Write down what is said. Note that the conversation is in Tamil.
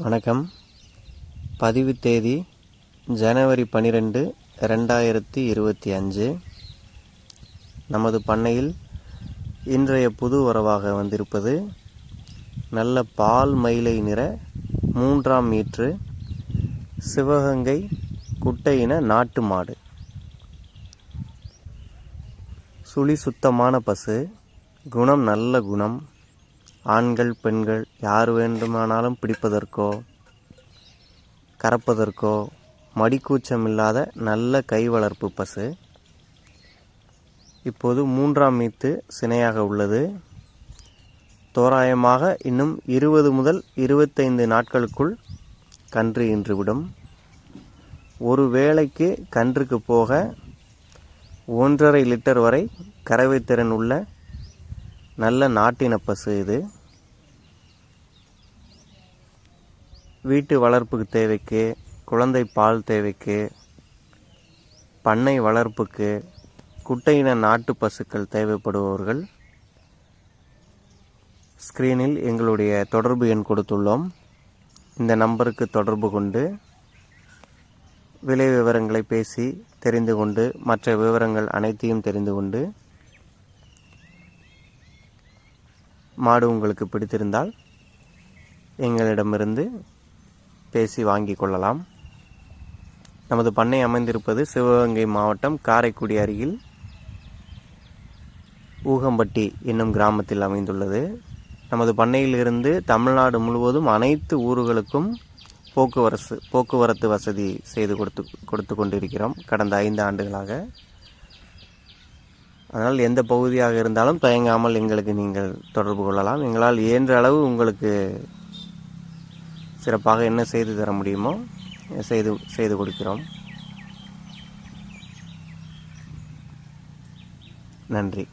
வணக்கம். பதிவு தேதி ஜனவரி பன்னிரெண்டு ரெண்டாயிரத்தி இருபத்தி அஞ்சு. நமது பண்ணையில் இன்றைய புது உறவாக வந்திருப்பது நல்ல பால் மயிலை நிற மூன்றாம் மீட்ரு சிவகங்கை குட்டையின நாட்டு மாடு. சுழி சுத்தமான பசு குணம் நல்ல குணம் ஆண்கள் பெண்கள் யார் வேண்டுமானாலும் பிடிப்பதற்கோ கறப்பதற்கோ மடிக்கூச்சம் இல்லாத நல்ல கை வளர்ப்பு பசு. இப்போது மூன்றாம் மீத்து சினையாக உள்ளது. தோராயமாக இன்னும் இருபது முதல் இருபத்தைந்து நாட்களுக்குள் கன்று ஈன்றுவிடும் ஒரு வேளைக்கு கன்றுக்கு போக ஒன்றரை லிட்டர் வரை கறவை திறன் உள்ள நல்ல நாட்டின பசு இது. வீட்டு வளர்ப்புக்கு தேவைக்கு குழந்தை பால் தேவைக்கு பண்ணை வளர்ப்புக்கு குட்டையின நாட்டு பசுக்கள் தேவைப்படுபவர்கள் ஸ்க்ரீனில் எங்களுடைய தொடர்பு எண் கொடுத்துள்ளோம். இந்த நம்பருக்கு தொடர்பு கொண்டு விலை விவரங்களை பேசி தெரிந்து கொண்டு மற்ற விவரங்கள் அனைத்தையும் தெரிந்து கொண்டு மாடு உங்களுக்கு பிடித்திருந்தால் எங்களிடமிருந்து பேசி வாங்கிக் கொள்ளலாம். நமது பண்ணை அமைந்திருப்பது சிவகங்கை மாவட்டம் காரைக்குடி அருகில் ஊகம்பட்டி என்னும் கிராமத்தில் அமைந்துள்ளது. நமது பண்ணையிலிருந்து தமிழ்நாடு முழுவதும் அனைத்து ஊர்களுக்கும் போக்குவரத்து போக்குவரத்து வசதி செய்து கொடுத்து கொடுத்து கொண்டிருக்கிறோம் கடந்த ஐந்து ஆண்டுகளாக. அதனால் எந்த பகுதியாக இருந்தாலும் தயங்காமல் எங்களுக்கு நீங்கள் தொடர்பு கொள்ளலாம். எங்களால் இயன்ற அளவு உங்களுக்கு சிறப்பாக என்ன செய்து தர முடியுமோ செய்து செய்து கொடுக்கிறோம். நன்றி.